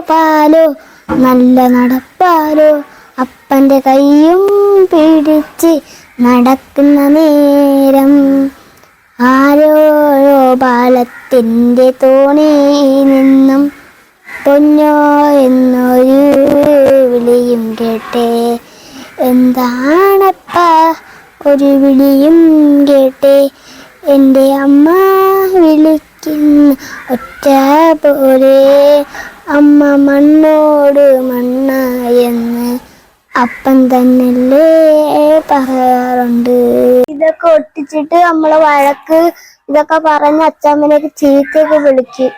പാലോ നല്ല നടപ്പാലോ. അപ്പന്റെ കൈയും പിടിച്ച് നടക്കുന്ന നേരം ആരോരോ പാലത്തിന്റെ തോണി നിന്നും പൊന്നോ എന്നൊരു വിളിയും കേട്ടേ. എന്താണപ്പ ഒരു വിളിയും കേട്ടേ. എന്റെ അമ്മ വിളിക്കുന്ന ഒറ്റ പോലെ അമ്മ മണ്ണോട് മണ്ണ എന്ന് അപ്പൻ തന്നല്ലേ പറയാറുണ്ട്. ഇതൊക്കെ ഒട്ടിച്ചിട്ട് നമ്മളെ വഴക്ക് ഇതൊക്കെ പറഞ്ഞ് അച്ഛമ്മനെയൊക്കെ ചീത്തയൊക്കെ വിളിക്കും.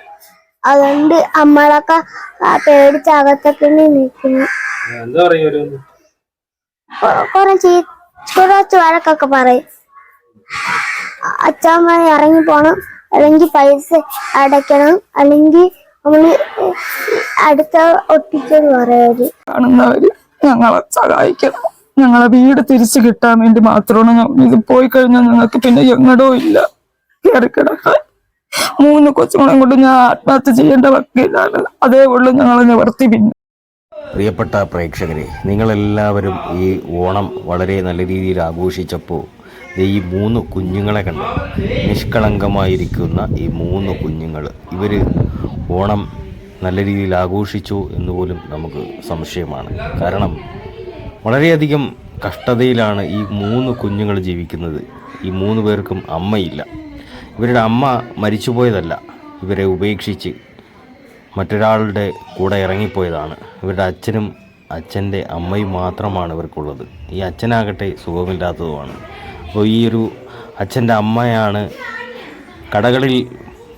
അതുകൊണ്ട് നമ്മളൊക്കെ ആ പേടിച്ച് അകത്തൊക്കെ നിൽക്കുന്നു കുറെ ചീ കുറച്ച് വഴക്കൊക്കെ പറയും. അച്ഛമ്മ ഇറങ്ങി പോണം. അല്ലെങ്കിൽ പൈസ അടയ്ക്കണം. അല്ലെങ്കിൽ നമ്മൾ അടുത്ത ഒട്ടിച്ചെന്ന് പറയരുത് കാണുന്നവര് ഞങ്ങളെ സഹായിക്കണം. ഞങ്ങളെ വീട് തിരിച്ചു കിട്ടാൻ വേണ്ടി മാത്രമാണ് ഇത് പോയി കഴിഞ്ഞാൽ ഞങ്ങൾക്ക് പിന്നെ എങ്ങടോ ഇല്ല. കയറി കിടക്കാൻ. മൂന്ന് കൊച്ചുങ്ങളെ കൊണ്ട് ഞാൻ ആത്മഹത്യ ചെയ്യേണ്ട വക്കീലാണ്. അതേ ഉള്ളൂ ഞങ്ങൾ നിവർത്തി പിന്നെ. പ്രിയപ്പെട്ട പ്രേക്ഷകരെ നിങ്ങളെല്ലാവരും ഈ ഓണം വളരെ നല്ല രീതിയിൽ ആഘോഷിച്ചപ്പോൾ ഈ മൂന്ന് കുഞ്ഞുങ്ങളെ കണ്ടു? നിഷ്കളങ്കമായിരിക്കുന്ന ഈ മൂന്ന് കുഞ്ഞുങ്ങൾ ഇവർ ഓണം നല്ല രീതിയിൽ ആഘോഷിച്ചു എന്ന് പോലും നമുക്ക് സംശയമാണ്. കാരണം വളരെയധികം കഷ്ടതയിലാണ് ഈ മൂന്ന് കുഞ്ഞുങ്ങൾ ജീവിക്കുന്നത്. ഈ മൂന്ന് പേർക്കും അമ്മയില്ല. ഇവരുടെ അമ്മ മരിച്ചുപോയതല്ല. ഇവരെ ഉപേക്ഷിച്ച് മറ്റൊരാളുടെ കൂടെ ഇറങ്ങിപ്പോയതാണ്. ഇവരുടെ അച്ഛനും അച്ഛന്റെ അമ്മയും മാത്രമാണ് ഇവർക്കുള്ളത്. ഈ അച്ഛനാകട്ടെ സുഖമില്ലാത്തതുമാണ്. അപ്പോൾ ഈ ഒരു അച്ഛന്റെ അമ്മയാണ് കടകളിൽ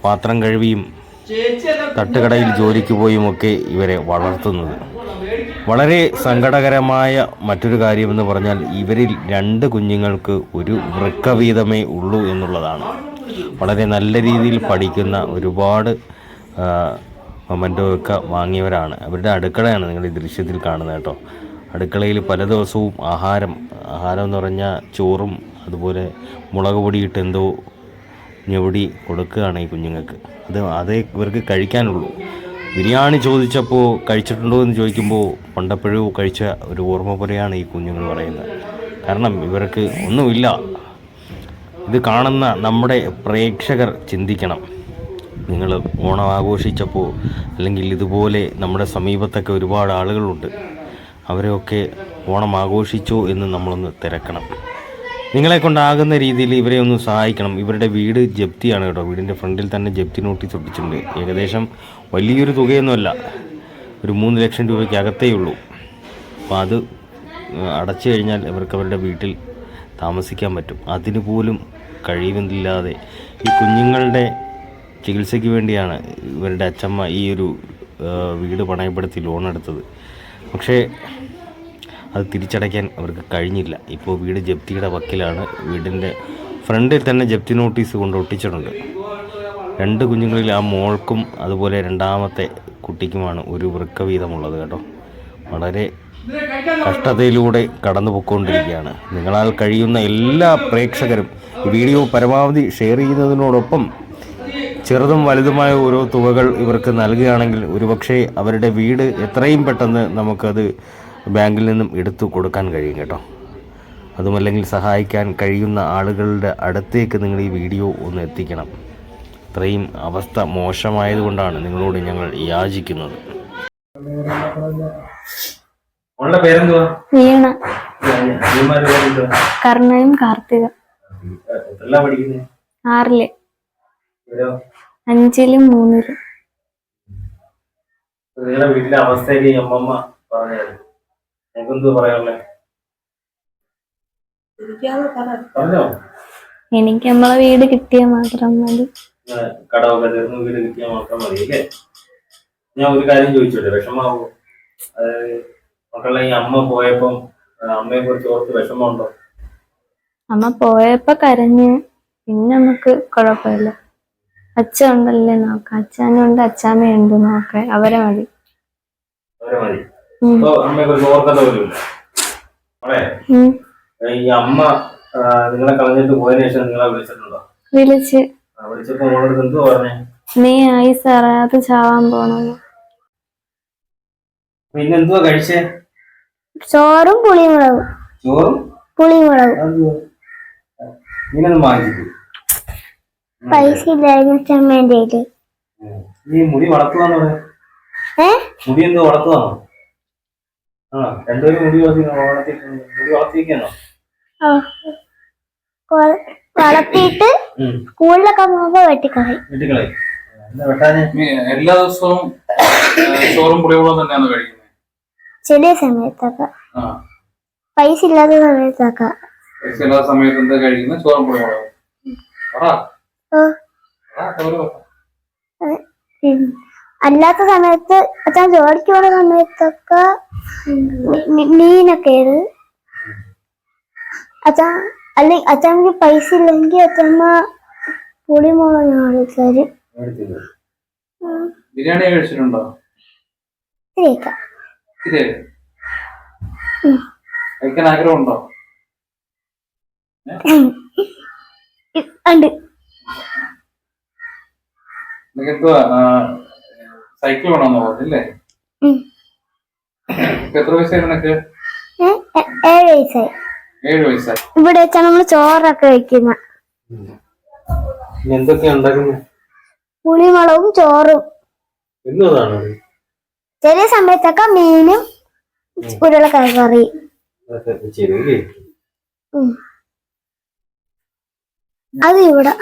പാത്രം കഴുകിയും തട്ടുകടയിൽ ജോലിക്ക് പോയുമൊക്കെ ഇവരെ വളർത്തുന്നത്. വളരെ സങ്കടകരമായ മറ്റൊരു കാര്യമെന്ന് പറഞ്ഞാൽ ഇവരിൽ രണ്ട് കുഞ്ഞുങ്ങൾക്ക് ഒരു വൃക്ക വീതമേ ഉള്ളൂ എന്നുള്ളതാണ്. വളരെ നല്ല രീതിയിൽ പഠിക്കുന്ന ഒരുപാട് മൊമന്റോ വാങ്ങിയവരാണ്. അവരുടെ അടുക്കളയാണ് നിങ്ങൾ ഈ ദൃശ്യത്തിൽ കാണുന്നത് കേട്ടോ. അടുക്കളയിൽ പല ദിവസവും ആഹാരം ആഹാരം എന്ന് പറഞ്ഞാൽ ചോറും അതുപോലെ മുളക് പൊടിയിട്ട് എന്തോ ഞെവിടി കൊടുക്കുകയാണ് ഈ കുഞ്ഞുങ്ങൾക്ക്. അത് അതേ ഇവർക്ക് കഴിക്കാനുള്ളൂ. ബിരിയാണി ചോദിച്ചപ്പോൾ കഴിച്ചിട്ടുണ്ടോ എന്ന് ചോദിക്കുമ്പോൾ പണ്ടപ്പോഴോ കഴിച്ച ഒരു ഓർമ്മ പോലെയാണ് ഈ കുഞ്ഞുങ്ങൾ പറയുന്നത്. കാരണം ഇവർക്ക് ഒന്നുമില്ല. ഇത് കാണുന്ന നമ്മുടെ പ്രേക്ഷകർ ചിന്തിക്കണം. നിങ്ങൾ ഓണം ആഘോഷിച്ചപ്പോൾ അല്ലെങ്കിൽ ഇതുപോലെ നമ്മുടെ സമീപത്തൊക്കെ ഒരുപാട് ആളുകളുണ്ട്. അവരെയൊക്കെ ഓണം ആഘോഷിച്ചോ എന്ന് നമ്മളൊന്ന് തിരക്കണം. നിങ്ങളെ കൊണ്ടാകുന്ന രീതിയിൽ ഇവരെ ഒന്ന് സഹായിക്കണം. ഇവരുടെ വീട് ജപ്തിയാണ് കേട്ടോ. വീടിന്റെ ഫ്രണ്ടിൽ തന്നെ ജപ്തി നോട്ടീസ് ഒട്ടിച്ചിട്ടുണ്ട്. ഏകദേശം വലിയൊരു തുകയൊന്നുമല്ല. ഒരു മൂന്ന് ലക്ഷം രൂപയ്ക്ക് അകത്തേ ഉള്ളൂ. അപ്പോൾ അത് അടച്ചു കഴിഞ്ഞാൽ ഇവർക്ക് അവരുടെ വീട്ടിൽ താമസിക്കാൻ പറ്റും. അതിന് പോലും കഴിയുന്നില്ലാതെ ഈ കുഞ്ഞുങ്ങളുടെ ചികിത്സയ്ക്ക് വേണ്ടിയാണ് ഇവരുടെ അച്ഛമ്മ ഈ ഒരു വീട് പണയപ്പെടുത്തി ലോൺ എടുത്തത്. പക്ഷേ അത് തിരിച്ചടയ്ക്കാൻ അവർക്ക് കഴിഞ്ഞില്ല. ഇപ്പോൾ വീട് ജപ്തിയുടെ വക്കിലാണ്. വീടിന്റെ ഫ്രണ്ടിൽ തന്നെ ജപ്തി നോട്ടീസ് കൊണ്ട് ഒട്ടിച്ചിട്ടുണ്ട്. രണ്ട് കുഞ്ഞുങ്ങളിൽ ആ മോൾക്കും അതുപോലെ രണ്ടാമത്തെ കുട്ടിക്കുമാണ് ഒരു വൃക്ക വീതമുള്ളത് കേട്ടോ. വളരെ കഷ്ടതയിലൂടെ കടന്നു പൊയ്ക്കൊണ്ടിരിക്കുകയാണ് നിങ്ങളാൽ കഴിയുന്ന എല്ലാ പ്രേക്ഷകരും വീഡിയോ പരമാവധി ഷെയർ ചെയ്യുന്നതിനോടൊപ്പം ചെറുതും വലുതുമായ ഓരോ തുകകൾ ഇവർക്ക് നൽകുകയാണെങ്കിൽ ഒരുപക്ഷെ അവരുടെ വീട് എത്രയും പെട്ടെന്ന് നമുക്കത് ബാങ്കിൽ നിന്നും എടുത്തു കൊടുക്കാൻ കഴിയും കേട്ടോ. അതുമല്ലെങ്കിൽ സഹായിക്കാൻ കഴിയുന്ന ആളുകളുടെ അടുത്തേക്ക് നിങ്ങൾ ഈ വീഡിയോ ഒന്ന് എത്തിക്കണം. ഇത്രയും അവസ്ഥ മോശമായതുകൊണ്ടാണ് നിങ്ങളോട് ഞങ്ങൾ യാചിക്കുന്നത്. കാർത്തിക പഠിക്കുന്നേ? ആറിൽ. അഞ്ചിലും മൂന്നിലും. നിങ്ങളുടെ വീട്ടിലെ അവസ്ഥയിൽ അമ്മമ്മ പറഞ്ഞത് നിനക്കെന്ത് പറയാനുള്ളത് പറഞ്ഞോ? എനിക്ക് നമ്മളെ വീട് കിട്ടിയ മാത്രം മതി. കടമൊക്കെ തീർന്ന് വീട് കിട്ടിയാൽ മാത്രം മതി അല്ലേ? ഞാൻ ഒരു കാര്യം ചോദിച്ചോട്ടെ വിഷമാവോ? അതായത് മക്കളെ ഈ അമ്മ പോയപ്പം അമ്മയെ കുറിച്ച് ഓർത്ത് വിഷമമുണ്ടോ? അമ്മ പോയപ്പോ കരഞ്ഞ് പിന്നെ നമുക്ക് കുഴപ്പമില്ല. അച്ഛൻ ഉണ്ടല്ലേ നോക്കാം അച്ഛനുണ്ട് അച്ഛാമ്മയുണ്ട് നോക്കാൻ അവരെ മതി. അവരെ മതി. മോളെ ഈ അമ്മ നിങ്ങളെ കളഞ്ഞിട്ട് പോയതിനു ശേഷം നിങ്ങളെ വിളിച്ചിട്ടുണ്ടോ? വിളിച്ച്. ആ, വിളിച്ചപ്പോ മോളോട് എന്തു പറഞ്ഞേ? നീ ആയി സാറേ അത് ചാവാൻ പോണെന്ന് പിന്നെന്തുവാ കഴിച്ചേ? ചോറും പുളിമുളകും. ചോറും? പുളിമുളകും. പൈസ ഇല്ലായിരുന്നു നീ മുടി വളർത്തുവാന്നോ? മുടി എന്തോ വളർത്തുവാണോ രണ്ടുപേരും മുടി മുടി വളർത്തിയിരിക്കാണോ വളർത്തിയിട്ട് സ്കൂളിലൊക്കെ പോകുമ്പോ വെട്ടിക്കളയും. എല്ലാ ദിവസവും ചോറും പുളിവെള്ളവും തന്നെയാണ് കഴിക്കുന്നത്? ചെറിയ സമയത്തൊക്കെ. ആ. പൈസ ഇല്ലാത്ത സമയത്തൊക്കെ. ചില സമയത്ത് എന്താ കഴിക്കുന്നത്? ചോറും. ഉം. അല്ലാത്ത സമയത്ത് അച്ഛൻ ജോലിക്ക് പോണ സമയത്തൊക്കെ മീ- മീ- മീനൊക്കെ ആണ് അച്ഛൻ അല്ലെ അച്ഛനക്ക് പൈസ ഇല്ലെങ്കിൽ അച്ഛമ്മ പുളിമുളക് മേടിച്ചില്ല. ബിരിയാണി കഴിച്ചിട്ടുണ്ടോ? കഴിക്കാൻ ആഗ്രഹമുണ്ടോ? ഉണ്ട്. സൈക്കിൾ വേണമെന്ന് പറഞ്ഞില്ലേ. ഇപ്പൊ എത്ര വയസ്സായി നിനക്ക്? ഏഴ് വയസ്സായി. ഏഴ് വയസ്സായി. ഇവിടെ വെച്ചാ നമ്മൾ ചോറൊക്കെ വെക്കുന്ന. ഇനി എന്തൊക്കെയാ ഉണ്ടാക്കുന്നത് പുളിമുളകും ചോറും. എന്നതാണ്? ചില സമയത്തൊക്കെ മീനും ഉരുളക്കിഴങ്ങ് ഉം. അത് ഇവിടെ.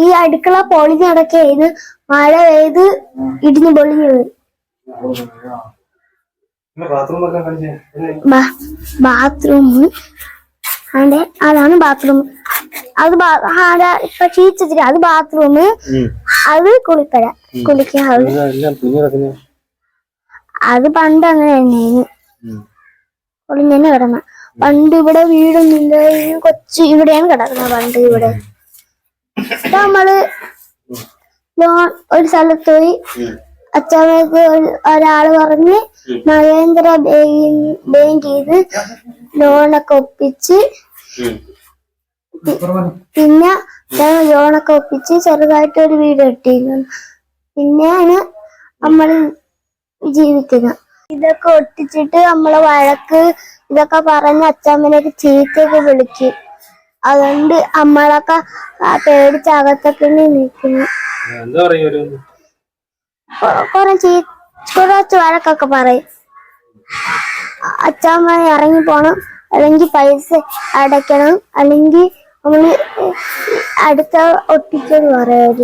ഈ അടുക്കള പൊളിഞ്ഞടക്കായിരുന്നു മഴ പെയ്ത് ഇടിഞ്ഞു ഒക്കെ കാണിച്ചേ ബാത്റൂം അതെ അതാണ് ബാത്റൂം അത് ആടെ ഇപ്പൊ ചീച്ചിട്ട് അത് ബാത്റൂം അത് കുളിപ്പര കുളിക്കാൻ അത് പണ്ട് അങ്ങനെ തന്നെയായിരുന്നു. പൊളിഞ്ഞന്നെ കിടന്ന. പണ്ട് ഇവിടെ വീടൊന്നുമില്ല. കൊച്ചു ഇവിടെയാണ് കിടക്കുന്നത് പണ്ട് ഇവിടെ. ഇപ്പൊ നമ്മൾ ലോൺ ഒരു സ്ഥലത്ത് പോയി അച്ഛനക്ക് ഒരാൾ പറഞ്ഞ് മഹേന്ദ്ര ബാങ്ക് ചെയ്ത് ലോണൊക്കെ ഒപ്പിച്ച് പിന്നെ ഞാൻ ലോണൊക്കെ ഒപ്പിച്ച് ചെറുതായിട്ട് ഒരു വീട് കെട്ടിയിരുന്നു. പിന്നെയാണ് നമ്മൾ ജീവിക്കുന്നത്. ഇതൊക്കെ ഒട്ടിച്ചിട്ട് നമ്മളെ വഴക്ക് ഇതൊക്കെ പറഞ്ഞ് അച്ഛമ്മനൊക്കെ ചീത്തയൊക്കെ വിളിക്കും. അതുകൊണ്ട് നമ്മളൊക്കെ ആ പേടിച്ച് അകത്തൊക്കെ നിൽക്കുന്നു. എന്താ പറയുക കുറെ കുറച്ച് വഴക്കൊക്കെ പറയും. അച്ഛമ്മ ഇറങ്ങി പോണം. അല്ലെങ്കിൽ പൈസ അടയ്ക്കണം. അല്ലെങ്കിൽ നമ്മൾ അടുത്ത ഒട്ടിച്ചെന്ന് പറയും